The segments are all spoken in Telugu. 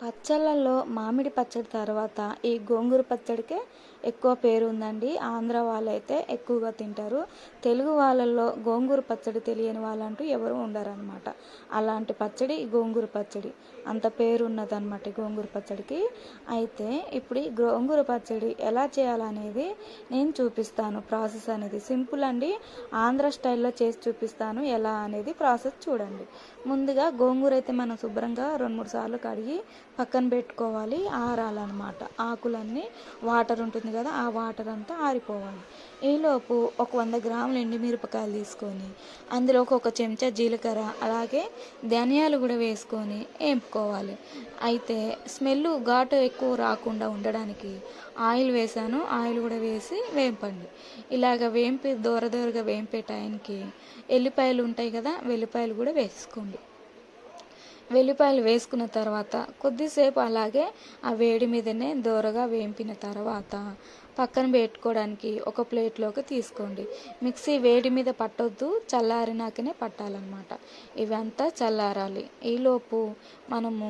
పచ్చళ్ళల్లో మామిడి పచ్చడి తర్వాత ఈ గోంగూర పచ్చడికే ఎక్కువ పేరు ఉందండి ఆంధ్ర వాళ్ళైతే ఎక్కువగా తింటారు. తెలుగు వాళ్ళల్లో గోంగూర పచ్చడి తెలియని వాళ్ళంటూ ఎవరు ఉండరనమాట అలాంటి పచ్చడి గోంగూర పచ్చడి. అంత పేరు ఉన్నదన్నమాట గోంగూర పచ్చడికి. అయితే ఇప్పుడు ఈ గోంగూర పచ్చడి ఎలా చేయాలనేది నేను చూపిస్తాను. ప్రాసెస్ అనేది సింపుల్ అండి. ఆంధ్ర స్టైల్లో చేసి చూపిస్తాను ఎలా అనేది ప్రాసెస్ చూడండి. ముందుగా గోంగూర అయితే మనం శుభ్రంగా రెండు మూడు సార్లు కడిగి పక్కన పెట్టుకోవాలి ఆరాలన్నమాట. ఆకులన్నీ వాటర్ ఉంటుంది కదా ఆ వాటర్ అంతా ఆరిపోవాలి. ఈలోపు ఒక వంద గ్రాములు ఎండుమిరపకాయలు తీసుకొని అందులో ఒక చెంచా జీలకర్ర అలాగే ధనియాలు కూడా వేసుకొని వేపుకోవాలి అయితే స్మెల్ ఘాటు ఎక్కువ రాకుండా ఉండడానికి ఆయిల్ వేసాను. ఆయిల్ కూడా వేసి వేంపండి. ఇలాగ వేంపి దూర దూరగా వేంపే టైంకి ఎల్లిపాయలు ఉంటాయి కదా వెల్లిపాయలు కూడా వేసుకోండి. వెల్లిపాయలు వేసుకున్న తర్వాత కొద్దిసేపు అలాగే ఆ వేడి మీదనే దోరగా వేంపిన తర్వాత పక్కన పెట్టుకోవడానికి ఒక ప్లేట్లోకి తీసుకోండి. మిక్సీ వేడి మీద పట్టొద్దు చల్లారినాకనే పట్టాలన్నమాట. ఇవంతా చల్లారాలి. ఈలోపు మనము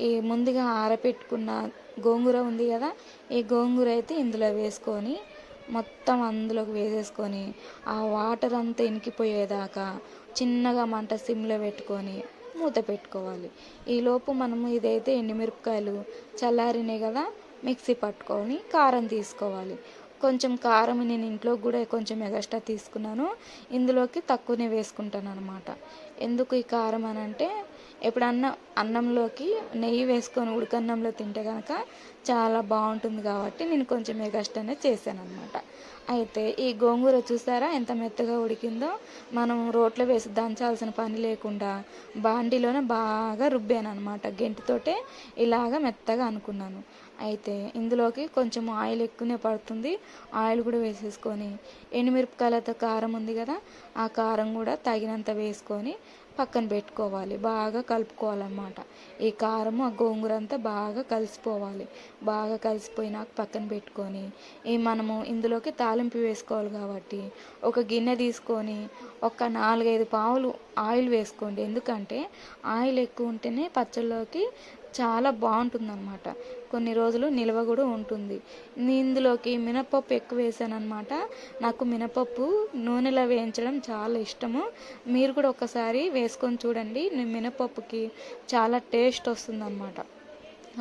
ఈ ముందుగా ఆరపెట్టుకున్న గోంగూర ఉంది కదా ఈ గోంగూర అయితే ఇందులో వేసుకొని మొత్తం అందులోకి వేసేసుకొని ఆ వాటర్ అంతా ఇనికిపోయేదాకా చిన్నగా మంట సిమ్లో పెట్టుకొని మూత పెట్టుకోవాలి. ఈలోపు మనము ఇదైతే ఎండుమిరపకాయలు చల్లారినాయి కదా మిక్సీ పట్టుకొని కారం తీసుకోవాలి. కొంచెం కారం నేను ఇంట్లో కూడా కొంచెం ఎగస్ట్రా తీసుకున్నాను. ఇందులోకి తక్కువనే వేసుకుంటాను అనమాట ఎందుకు ఈ కారం అని అంటే ఎప్పుడన్నా అన్నంలోకి నెయ్యి వేసుకొని ఉడకన్నంలో తింటే కనుక చాలా బాగుంటుంది కాబట్టి నేను కొంచెం ఎగస్ట్రానే చేశాను అనమాట అయితే ఈ గోంగూర చూసారా? ఎంత మెత్తగా ఉడికిందో. మనం రోట్లో వేసి దంచాల్సిన పని లేకుండా బాండిలోనే బాగా రుబ్బాను అనమాట గెంటితోటే ఇలాగ మెత్తగా అనుకున్నాను. అయితే ఇందులోకి కొంచెం ఆయిల్ ఎక్కువనే పడుతుంది. ఆయిల్ కూడా వేసేసుకొని ఎండుమిరపకాయలతో కారం ఉంది కదా ఆ కారం కూడా తగినంత వేసుకొని పక్కన పెట్టుకోవాలి బాగా కలుపుకోవాలన్నమాట. ఈ కారము ఆ గోంగూర అంతా బాగా కలిసిపోవాలి. బాగా కలిసిపోయినాక పక్కన పెట్టుకొని ఈ మనము ఇందులోకి తాలింపు వేసుకోవాలి కాబట్టి ఒక గిన్నె తీసుకొని ఒక నాలుగైదు పావులు ఆయిల్ వేసుకోండి. ఎందుకంటే ఆయిల్ ఎక్కువ ఉంటేనే పచ్చళ్ళలోకి చాలా బాగుంటుందన్నమాట. కొన్ని రోజులు నిల్వ కూడా ఉంటుంది. ఇందులోకి మినపప్పు ఎక్కువ వేసాను నాకు మినపప్పు నూనెలో వేయించడం చాలా ఇష్టము. మీరు కూడా ఒకసారి వేసుకొని చూడండి. మినపప్పుకి చాలా టేస్ట్ వస్తుందన్నమాట.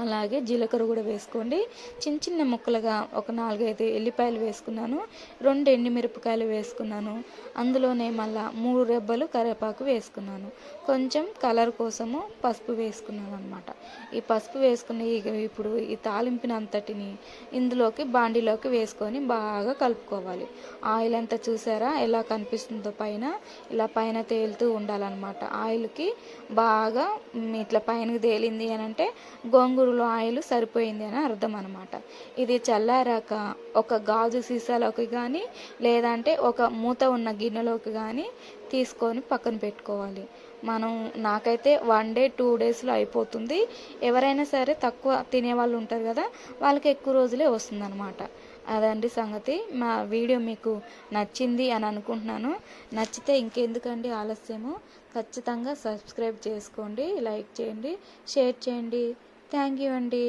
అలాగే జీలకర్ర కూడా వేసుకోండి. చిన్న చిన్న ముక్కలుగా ఒక నాలుగైదు ఎల్లిపాయలు వేసుకున్నాను. రెండు ఎండుమిరపకాయలు వేసుకున్నాను. అందులోనే మళ్ళా మూడు రెబ్బలు కరివేపాకు వేసుకున్నాను. కొంచెం కలర్ కోసము పసుపు వేసుకున్నాను అనమాట ఈ పసుపు వేసుకుని ఇప్పుడు ఈ తాలింపిన అంతటిని ఇందులోకి బాండిలోకి వేసుకొని బాగా కలుపుకోవాలి. ఆయిల్ అంతా చూసారా? ఎలా కనిపిస్తుందో పైన. ఇలా పైన తేలుతూ ఉండాలన్నమాట. ఆయిల్కి బాగా ఇట్లా పైనకి తేలింది అని అంటే గోంగూర కూరలో ఆయిల్ సరిపోయింది అని అర్థం అనమాట ఇది చల్లారాక ఒక గాజు సీసాలోకి కానీ లేదంటే ఒక మూత ఉన్న గిన్నెలోకి కానీ తీసుకొని పక్కన పెట్టుకోవాలి. మనం నాకైతే వన్ డే టూ డేస్లో అయిపోతుంది. ఎవరైనా సరే తక్కువ తినేవాళ్ళు ఉంటారు కదా వాళ్ళకి ఎక్కువ రోజులే వస్తుందన్నమాట. అదండి సంగతి. మా వీడియో మీకు నచ్చింది అని అనుకుంటున్నాను. నచ్చితే ఇంకెందుకండి ఆలస్యము? ఖచ్చితంగా సబ్స్క్రైబ్ చేసుకోండి లైక్ చేయండి షేర్ చేయండి. థ్యాంక్ యూ అండి